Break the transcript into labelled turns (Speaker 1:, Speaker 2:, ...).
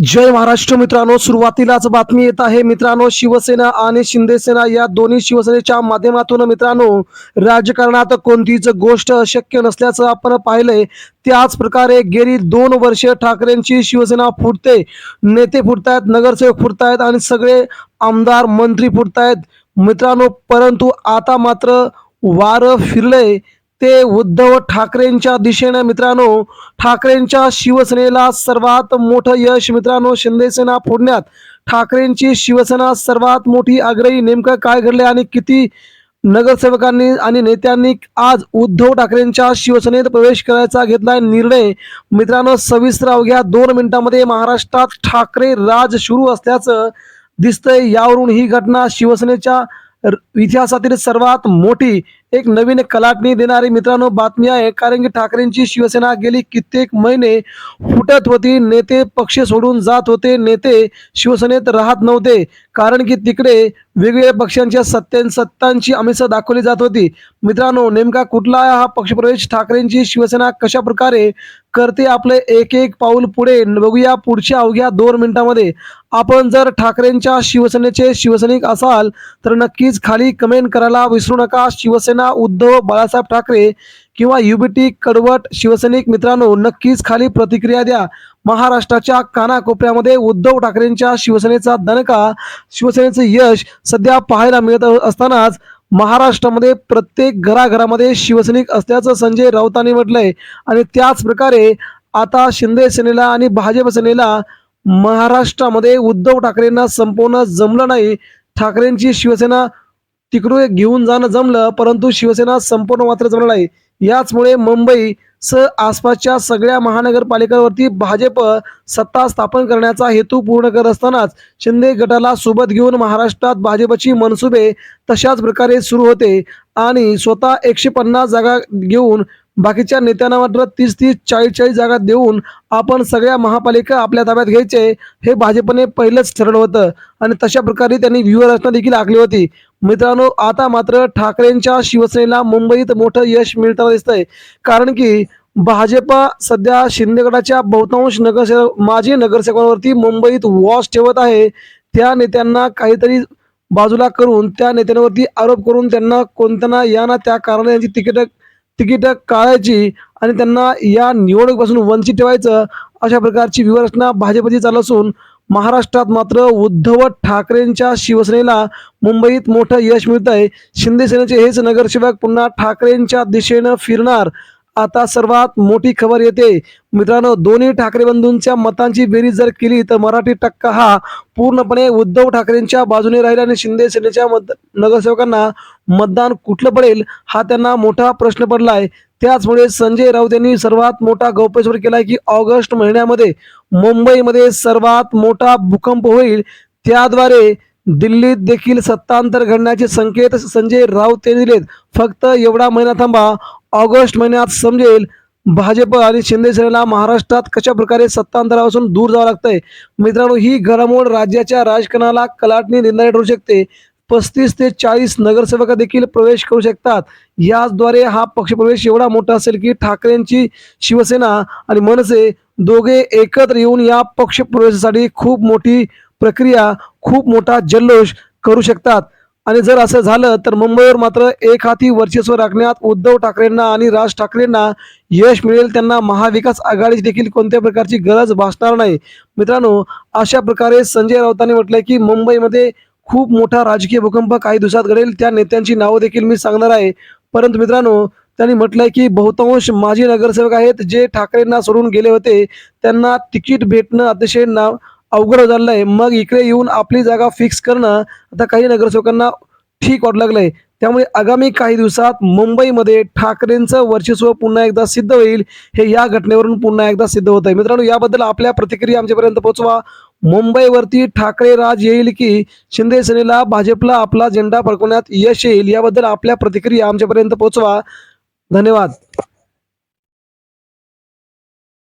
Speaker 1: जय महाराष्ट्र मित्रांनो सुरुवातीलाच बातमी येत आहे. मित्रांनो शिवसेना आणि शिंदेसेना या दोन्ही शिवसेनेच्या माध्यमातून मित्रांनो राजकारणात कोणतीच गोष्ट अशक्य नसल्याचं आपण पाहिलंय. त्याच प्रकारे गेली दोन वर्ष ठाकरेंची शिवसेना फुटते. नेते फुटतायत नगरसेवक फुटतायत आणि सगळे आमदार मंत्री फुटतायत. मित्रांनो परंतु आता मात्र वारं फिरलंय. ते उद्धव ठाकरेंच्या दिशेनं मित्रांनो ठाकरेंच्या शिवसेनेला सर्वात मोठं यश मित्रांनो शिंदेसेना फोडण्यात. ठाकरेंची शिवसेना सर्वात मोठी आग्रही नेमकं काय घडले आणि किती नगरसेवकांनी आणि नेत्यांनी आज उद्धव ठाकरेंच्या शिवसेनेत प्रवेश करायचा घेतलाय निर्णय? मित्रांनो सविस्तर अवघ्या दोन मिनिटांमध्ये महाराष्ट्रात ठाकरे राज सुरू असल्याचं दिसतंय. यावरून ही घटना शिवसेनेच्या र- इतिहासातील सर्वात मोठी एक नवीन कलाटणी देणारी मित्रांनो बातमी आहे. कारण की ठाकरेंची शिवसेना गेली कित्येक महिने फुटत होती. नेते पक्ष सोडून जात होते. नेते शिवसेनेत राहत नव्हते. कारण की तिकडे वेगवेगळ्या पक्षांच्या सत्ते सत्तांची अमिसा दाखवली जात होती. मित्रांनो नेमका कुठला हा पक्षप्रवेश ठाकरेंची शिवसेना कशा प्रकारे करते आपले एक एक पाऊल पुढे? बघूया पुढच्या अवघ्या दोन मिनिटांमध्ये. आपण जर ठाकरेंच्या शिवसेनेचे शिवसैनिक असाल तर नक्कीच खाली कमेंट करायला विसरू नका. शिवसेना उद्धव बाळासाहेब ठाकरे किंवा युबीटी कडवट शिवसैनिक मित्रांनो नक्कीच खाली प्रतिक्रिया द्या. महाराष्ट्राच्या कानाकोपऱ्यामध्ये उद्धव ठाकरेंच्या शिवसेनेचा दणका शिवसेनेचं यश सध्या पाहायला मिळत असतानाच महाराष्ट्रामध्ये प्रत्येक घराघरामध्ये शिवसैनिक असल्याचं संजय राऊतांनी म्हटलंय. आणि त्याच प्रकारे आता शिंदे सेनेला आणि भाजप सेनेला महाराष्ट्रामध्ये उद्धव ठाकरेंना संपूर्ण जमलं नाही. ठाकरेंची शिवसेना तिकडून घेऊन जाणं जमलं परंतु शिवसेना संपूर्ण मात्र जमलं नाही. याचमुळे मुंबई स आसपासच्या सगळ्या महानगरपालिकांवरती भाजप सत्ता स्थापन करण्याचा हेतू पूर्ण करत असतानाच शिंदे गटाला सोबत घेऊन महाराष्ट्रात भाजपची मनसुबे तशाच प्रकारे सुरू होते आणि स्वतः एकशे पन्नास जागा घेऊन बाकीच्या नेत्यांना मात्र तीस तीस चाळीस चाळीस जागा देऊन आपण सगळ्या महापालिका आपल्या ताब्यात घ्यायचे हे भाजपने पहिलंच ठरवलं होतं. आणि तशा प्रकारे त्यांनी व्यूहरचना देखील आखली होती. मित्रांनो आता मात्र ठाकरेंच्या शिवसेनेला मुंबईत मोठं यश मिळताना दिसतंय. कारण की भाजप सध्या शिंदेगडाच्या बहुतांश नगरसेवक माजी नगरसेवकांवरती मुंबईत वॉच ठेवत आहे. त्या नेत्यांना काहीतरी बाजूला करून त्या नेत्यांवरती आरोप करून त्यांना कोणत्या या ना त्या कारणाने यांची तिकीट तिकीटं काढायची आणि त्यांना या निवडणुकीपासून वंचित ठेवायचं अशा प्रकारची व्यूहरचना भाजपची चालू असून महाराष्ट्रात मात्र उद्धव ठाकरेंच्या शिवसेनेला मुंबईत मोठं यश मिळत आहे शिंदे सेनेचे हेच नगरसेवक पुन्हा ठाकरेंच्या दिशेनं फिरणार. आता सर्वात मोठी खबर येते. मित्रांनो दोन्ही ठाकरे बंधूंच्या मतांची बेरीज जर केली तर मराठी टक्का हा पूर्णपणे उद्धव ठाकरेंच्या बाजूने राहील आणि शिंदे सेनेच्या मत नगरसेवकांना मतदान कुठलं पडेल हा त्यांना मोठा प्रश्न पडलाय. त्याचमुळे संजय राऊत यांनी सर्वात मोठा गौप्यस्वर केलाय की ऑगस्ट महिन्यामध्ये मुंबईमध्ये सर्वात मोठा भूकंप होईल. त्याद्वारे दिल्लीत देखील सत्तांतर घडण्याचे संकेत संजय राऊत यांनी दिलेत. फक्त एवढा महिना थांबा ऑगस्ट महिन्यात समजेल भाजप आणि शिंदे सेनेला महाराष्ट्रात कशा प्रकारे सत्तांतरापासून दूर जावं लागतंय. मित्रांनो ही घडामोड राज्याच्या राजकारणाला कलाटणी देणारी ठरू शकते. पस्तीस ते चाळीस नगरसेवक देखील प्रवेश करू शकतात. याचद्वारे हा पक्षप्रवेश एवढा मोठा असेल की ठाकरेंची शिवसेना आणि मनसे दोघे एकत्र येऊन या पक्ष प्रवेशासाठी खूप मोठी प्रक्रिया खूप मोठा जल्लोष करू शकतात. आणि जर असं झालं तर मुंबईवर मात्र एक हाती वर्चस्व राखण्यात उद्धव ठाकरेंना आणि राज ठाकरेंना यश मिळेल. त्यांना महाविकास आघाडीची देखील कोणत्या प्रकारची गरज भासणार नाही. मित्रांनो अशा प्रकारे संजय राऊतांनी म्हटलंय की मुंबईमध्ये खूप मोठा राजकीय भूकंप काही दिवसात घडेल. त्या नेत्यांची नावं देखील मी सांगणार आहे. परंतु मित्रांनो त्यांनी म्हटलंय की बहुतांश माजी नगरसेवक आहेत जे ठाकरेंना सोडून गेले होते त्यांना तिकीट भेटणं अतिशय नाव अवघड झालेलं आहे मग इकडे येऊन आपली जागा फिक्स करणं आता काही नगरसेवकांना ठीक वाटू लागलंय. त्यामुळे आगामी काही दिवसात मुंबईमध्ये ठाकरेंचं वर्चस्व पुन्हा एकदा सिद्ध होईल. हे या घटनेवरून पुन्हा एकदा सिद्ध होत आहे. मित्रांनो याबद्दल आपल्या प्रतिक्रिया आमच्यापर्यंत पोहोचवा. मुंबईवरती ठाकरे राज येईल की शिंदे सेनेला भाजपला आपला झेंडा फडकवण्यात यश येईल याबद्दल आपल्या प्रतिक्रिया आमच्यापर्यंत पोहोचवा. धन्यवाद.